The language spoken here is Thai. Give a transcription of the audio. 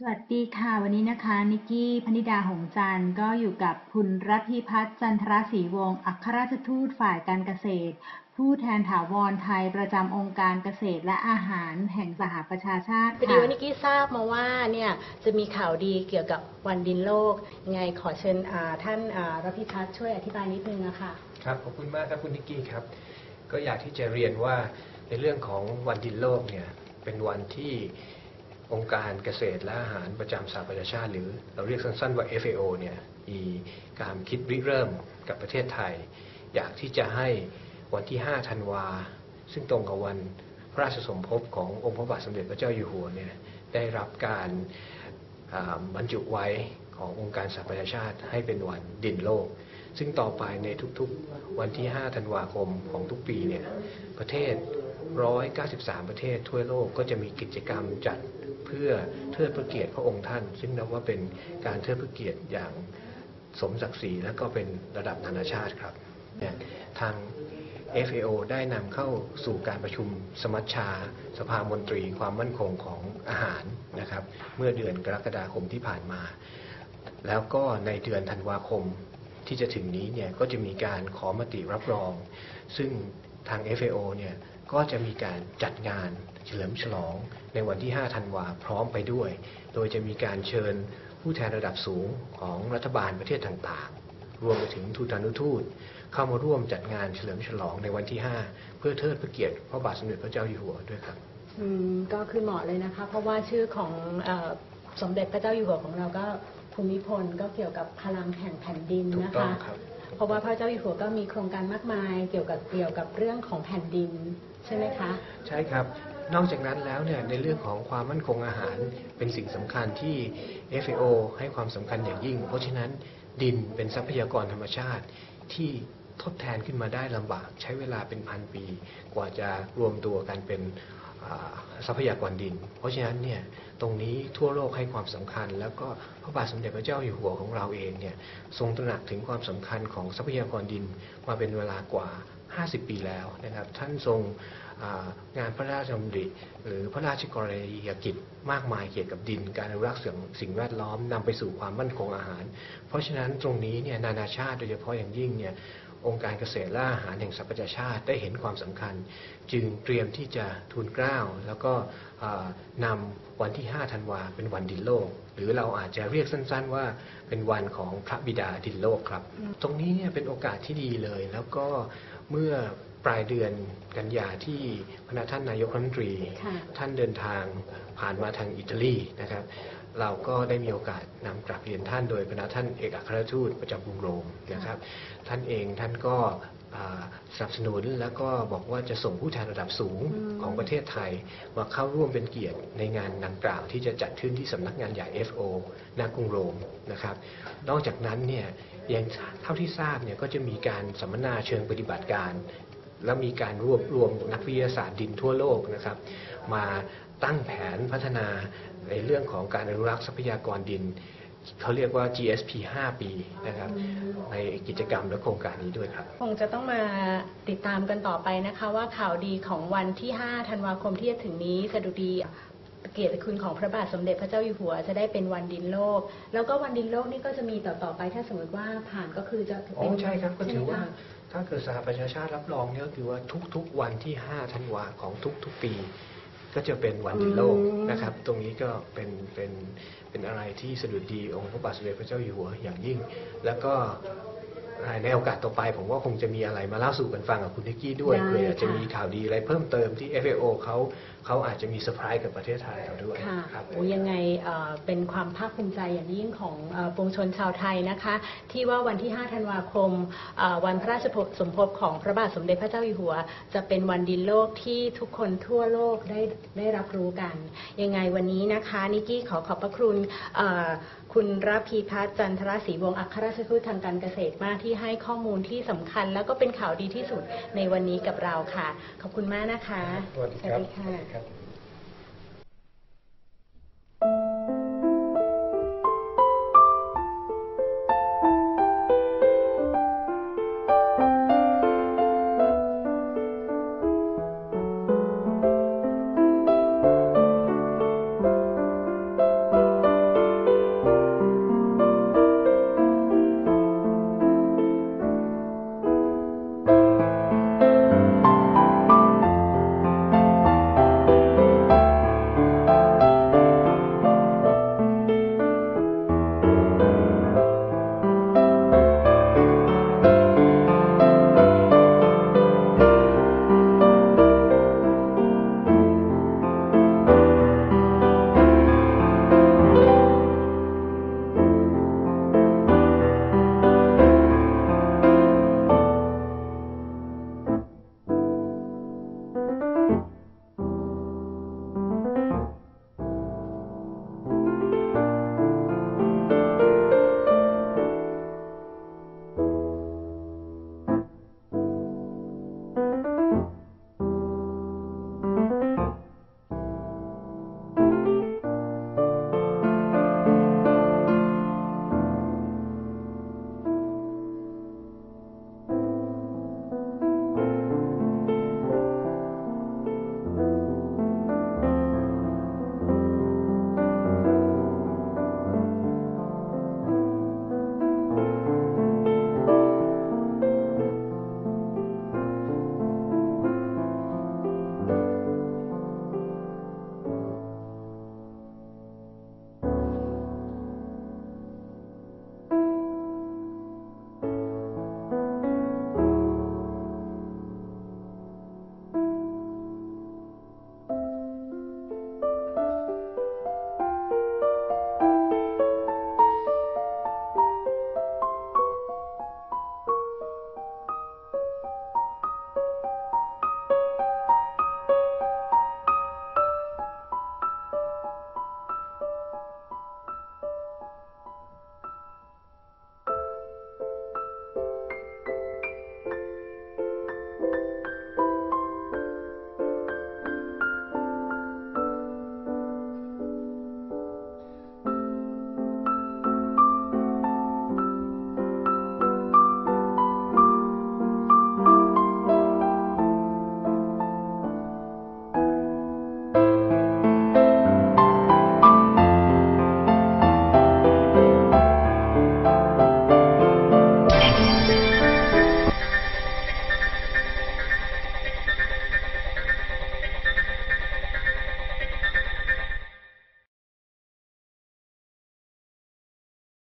สวัสดีค่ะ วันนี้นะคะนิกกี้พนิดาหงส์จันทร์ก็อยู่กับคุณรัพิพัฒน์จันทรศรีวงศ์อัครราชทูตฝ่ายการเกษตร ผู้แทนถาวรไทยประจำองค์การเกษตรและอาหารแห่งสหประชาชาติพอดีค่ะว่านิกกี้ทราบมาว่าเนี่ยจะมีข่าวดีเกี่ยวกับวันดินโลกยังไงขอเชิญอ่าท่านอ่ารัพิพัฒน์ช่วยอธิบายนิดนึงนะคะครับขอบคุณมากครับคุณนิกกี้ครับ ก็อยากที่จะเรียนว่าในเรื่องของวันดินโลกเนี่ยเป็นวันที่ องค์การเกษตรและอาหารประจำสหประชาชาติ หรือเราเรียกสั้นๆว่า FAO เนี่ยมีการคิดริเริ่มกับประเทศไทย อยากที่จะให้วันที่ 5 ธันวา ซึ่งตรงกับวันพระราชสมภพขององค์พระบาทสมเด็จพระเจ้าอยู่หัวเนี่ยได้รับการบรรจุไว้ขององค์การสหประชาชาติให้เป็นวันดินโลก ซึ่งต่อไปในทุกๆวันที่ 5 ธันวาคมของทุกปีเนี่ยประเทศ 193 ประเทศทั่วโลกก็จะมีกิจกรรมจัด เพื่อเทิดพระเกียรติพระองค์ท่าน ซึ่งนับว่าเป็นการเทิดพระเกียรติอย่างสมศักดิ์ศรีและก็เป็นระดับนานาชาติครับเนี่ยทาง FAO ได้นำเข้าสู่การประชุมสมัชชา สภามนตรีความมั่นคงของอาหารนะครับ เมื่อเดือนกรกฎาคมที่ผ่านมา แล้วก็ในเดือนธันวาคมที่จะถึงนี้เนี่ยก็จะมีการขอมติรับรอง ซึ่งทาง FAO เนี่ย ก็จะมีการจัดงานเฉลิมฉลองในวันที่ 5 ธันวาพร้อมไปด้วย โดยจะมีการเชิญผู้แทนระดับสูงของรัฐบาลประเทศต่างๆ รวมไปถึงทูตานุทูต เข้ามาร่วมจัดงานเฉลิมฉลองในวันที่ 5 เพื่อเทิดพระเกียรติพระบาทสมเด็จพระเจ้าอยู่หัวด้วยครับ อืมก็คือเหมาะเลยนะคะ เพราะว่าชื่อของเออสมเด็จพระเจ้าอยู่หัวของเราก็ภูมิพลก็เกี่ยวกับพลังแห่งแผ่นดินถูกนะต้องคะครับเพราะว่าพระเจ้าอยู่หัวก็มีโครงการมากมายเกี่ยวกับเกี่ยวกับเรื่องของแผ่นดิน ใช่ไหมคะ ใช่ครับ นอกจากนั้นแล้วเนี่ยในเรื่องของความมั่นคงอาหารเป็นสิ่งสำคัญที่ FAO ให้ความสำคัญอย่างยิ่ง เพราะฉะนั้นดินเป็นทรัพยากรธรรมชาติที่ทดแทนขึ้นมาได้ลำบาก ใช้เวลาเป็นพันปี กว่าจะรวมตัวกันเป็นทรัพยากรดิน เพราะฉะนั้นเนี่ยตรงนี้ทั่วโลกให้ความสำคัญ แล้วก็พระบาทสมเด็จพระเจ้าอยู่หัวของเราเองเนี่ยทรงตระหนักถึงความสำคัญของทรัพยากรดินมาเป็นเวลากว่า 50 ปีแล้วนะครับ ท่านทรงงานพระราชดำริหรือพระราชกรณียกิจมากมายเกี่ยวกับดิน การอนุรักษ์สิ่งแวดล้อมนำไปสู่ความมั่นคงอาหาร เพราะฉะนั้นตรงนี้เนี่ยนานาชาติโดยเฉพาะอย่างยิ่งเนี่ยองค์การเกษตรและอาหารแห่งสหประชาชาติได้เห็นความสำคัญ จึงเตรียมที่จะทูลเกล้าแล้วก็อ่านำวันที่ 5 ธันวาเป็นวันดินโลก หรือเราอาจจะเรียกสั้นๆว่าเป็นวันของพระบิดาดินโลกครับ ตรงนี้เนี่ยเป็นโอกาสที่ดีเลยแล้วก็ เมื่อปลายเดือนกันยาที่พระท่านนายกรัฐมนตรีค่ะท่านเดินทางผ่านมาทางอิตาลีนะครับ เราก็ได้มีโอกาสนำกลับเรียนท่านโดยพระท่านเอกอัครราชทูตประจำกรุงโรมนะครับ ท่านเองท่านก็อ่าสนับสนุนแล้วก็บอกว่าจะส่งผู้แทนระดับสูงอืมของประเทศไทย มาเข้าร่วมเป็นเกียรติในงานดังกล่าวที่จะจัดขึ้นที่สำนักงานใหญ่ FO ณกรุงโรมนะครับ นอกจากนั้นเนี่ยยังเท่าที่ทราบเนี่ยก็จะมีการสัมมนาเชิงปฏิบัติการ แล้วมีการรวบรวมนักวิทยาศาสตร์ดินทั่วโลกนะครับ มาตั้งแผนพัฒนา ในเรื่องของการอนุรักษ์ทรัพยากรดิน เขาเรียกว่า GSP 5 ปีนะครับ ในกิจกรรมและโครงการนี้ด้วยครับ คงจะต้องมาติดตามกันต่อไปนะคะ ว่าข่าวดีของวันที่ 5 ธันวาคมที่จะถึงนี้สดุดีเกียรติคุณของพระบาทสมเด็จพระเจ้าอยู่หัวจะได้เป็นวันดินโลก แล้วก็วันดินโลกนี่ก็จะมีต่อๆไปถ้าสมมติว่าผ่านก็คือจะอ๋เป็อนใช่ครับก็ถือว่า ใช่ไหมคะ ถ้าเกิดสหประชาชาติรับรองเนี่ยก็คือว่าทุกๆวันที่ 5 ธันวาของทุกๆปี ก็จะเป็นวันดินโลกอืมนะครับ ตรงนี้ก็เป็นเป็นเป็นอะไรที่สะดุดดีองค์พระบาทสมเด็จพระเจ้าอยู่หัวอย่างยิ่ง แล้วก็ ในโอกาสต่อไปผมว่าคงจะมีอะไรมาเล่าสู่กันฟังกับคุณทิกกี้ด้วยได้เผื่อจะค่ะมีข่าวดีอะไรเพิ่มเติมที่ FAO เขาเขาอาจจะมีเซอร์ไพรส์กับประเทศไทยเราด้วยค่ะครับ โอ้ยังไงเอ่อเป็นความภาคภูมิใจอย่างยิ่งของเอ่อปวงชนชาวไทยนะคะ ที่ว่าวันที่ 5 ธันวาคมเอ่อวันพระราชสมภพของพระบาทสมเด็จพระเจ้าอยู่หัว จะเป็นวันดินโลกที่ทุกคนทั่วโลกได้ได้รับรู้กัน ยังไงวันนี้นะคะนิกกี้ขอขอบพระคุณเอ่อ คุณรับพีพัฒน์จันทรศรีวงศ์อัครราชทูตทางการเกษตรมากที่ให้ข้อมูลที่สำคัญ แล้วก็เป็นข่าวดีที่สุดในวันนี้กับเราค่ะ ขอบคุณมากนะคะ สวัสดีครับค่ะครับ